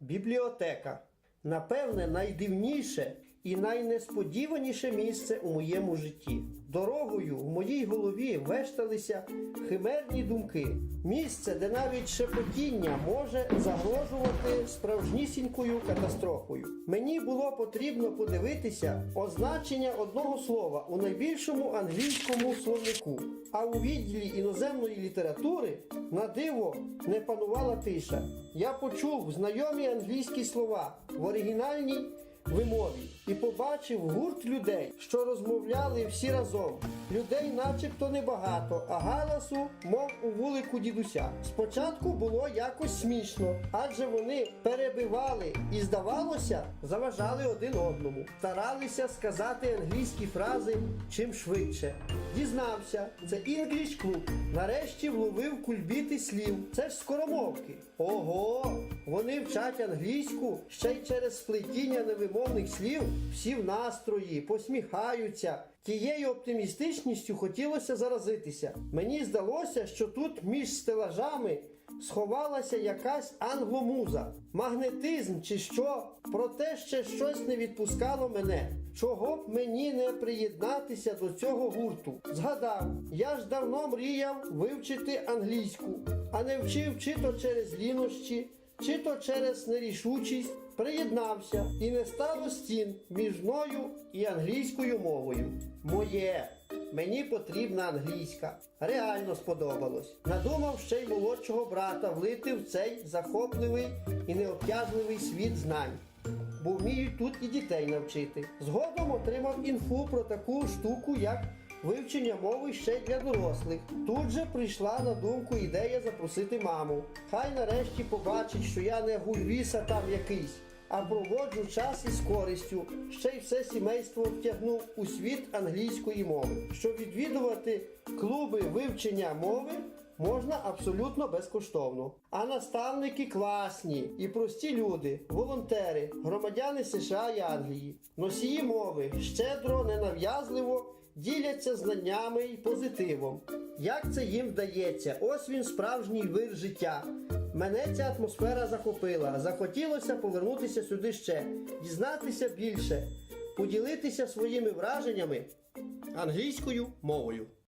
Бібліотека. Напевне, найдивніше і найнесподіваніше місце у моєму житті. Дорогою в моїй голові вешталися химерні думки. Місце, де навіть шепотіння може загрожувати справжнісінькою катастрофою. Мені було потрібно подивитися означення одного слова у найбільшому англійському словнику. А у відділі іноземної літератури на диво не панувала тиша. Я почув знайомі англійські слова в оригінальній вимові і побачив гурт людей, що розмовляли всі разом. Людей начебто небагато, а галасу, мов у вулику дідуся. Спочатку було якось смішно, адже вони перебивали і, здавалося, заважали один одному, старалися сказати англійські фрази чим швидше. Дізнався, це English Club. Нарешті вловив кульбіти слів. Це ж скоромовки. Ого! Вони вчать англійську ще й через сплетіння невимовних слів, всі в настрої, посміхаються. Тією оптимістичністю хотілося заразитися. Мені здалося, що тут між стелажами сховалася якась англомуза, магнетизм чи що, проте ще щось не відпускало мене. Чого б мені не приєднатися до цього гурту? Згадав, я ж давно мріяв вивчити англійську, а не вчив чи то через лінощі, чи то через нерішучість. Приєднався і не стало стін між мною і англійською мовою. Моє. Мені потрібна англійська. Реально сподобалось. Надумав ще й молодшого брата влити в цей захопливий і необтяжливий світ знань. Бо вміють тут і дітей навчити. Згодом отримав інфу про таку штуку, як вивчення мови ще для дорослих. Тут же прийшла на думку ідея запросити маму. Хай нарешті побачить, що я не гульвіса там якийсь, а проводжу час із користю. Ще й все сімейство втягнув у світ англійської мови. Щоб відвідувати клуби вивчення мови. Можна абсолютно безкоштовно. А наставники класні і прості люди, волонтери, громадяни США і Англії, носії мови щедро, ненав'язливо діляться знаннями і позитивом. Як це їм вдається? Ось він справжній вир життя. Мене ця атмосфера захопила. Захотілося повернутися сюди ще, дізнатися більше, поділитися своїми враженнями англійською мовою.